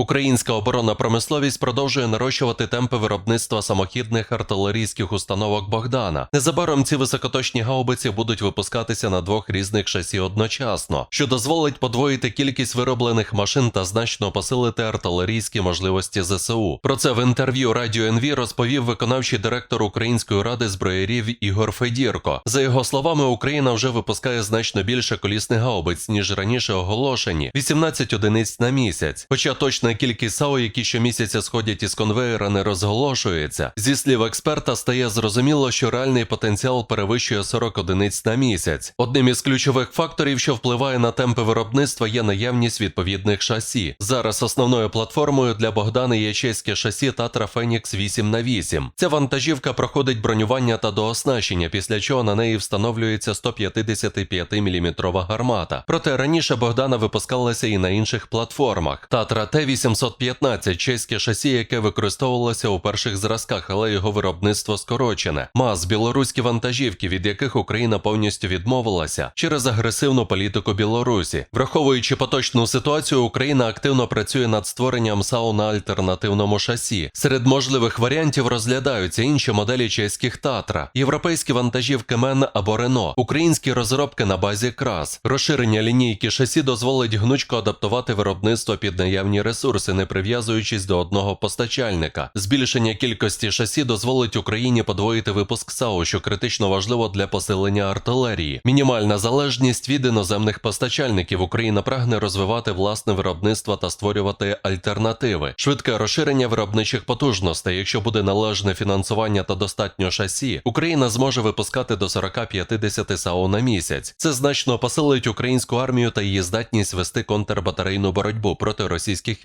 Українська оборонна промисловість продовжує нарощувати темпи виробництва самохідних артилерійських установок Богдана. Незабаром ці високоточні гаубиці будуть випускатися на двох різних шасі одночасно, що дозволить подвоїти кількість вироблених машин та значно посилити артилерійські можливості ЗСУ. Про це в інтерв'ю Радіо НВ розповів виконавчий директор Української ради зброярів Ігор Федірко. За його словами, Україна вже випускає значно більше колісних гаубиць, ніж раніше оголошені 18 одиниць на місяць. Хоча точна кількість САУ, які щомісяця сходять із конвеєра, не розголошується. Зі слів експерта, стає зрозуміло, що реальний потенціал перевищує 40 одиниць на місяць. Одним із ключових факторів, що впливає на темпи виробництва, є наявність відповідних шасі. Зараз основною платформою для Богдана є чеське шасі Tatra Phoenix 8 на 8 Ця вантажівка проходить бронювання та дооснащення, після чого на неї встановлюється 155 мм гармата. Проте раніше Богдана випускалася і на інших платформах. Татра Т-815 чеське шасі, яке використовувалося у перших зразках, але його виробництво скорочене. МАЗ білоруські вантажівки, від яких Україна повністю відмовилася через агресивну політику Білорусі. Враховуючи поточну ситуацію, Україна активно працює над створенням САУ на альтернативному шасі. Серед можливих варіантів розглядаються інші моделі чеських Татра, європейські вантажівки МЕН або Рено, українські розробки на базі КРАС. Розширення лінійки шасі дозволить гнучко адаптувати виробництво під наявні ресурси, не прив'язуючись до одного постачальника. Збільшення кількості шасі дозволить Україні подвоїти випуск САУ, що критично важливо для посилення артилерії. Мінімальна залежність від іноземних постачальників. Україна прагне розвивати власне виробництво та створювати альтернативи. Швидке розширення виробничих потужностей. Якщо буде належне фінансування та достатньо шасі, Україна зможе випускати до 40-50 САУ на місяць. Це значно посилить українську армію та її здатність вести контрбатарейну боротьбу проти російських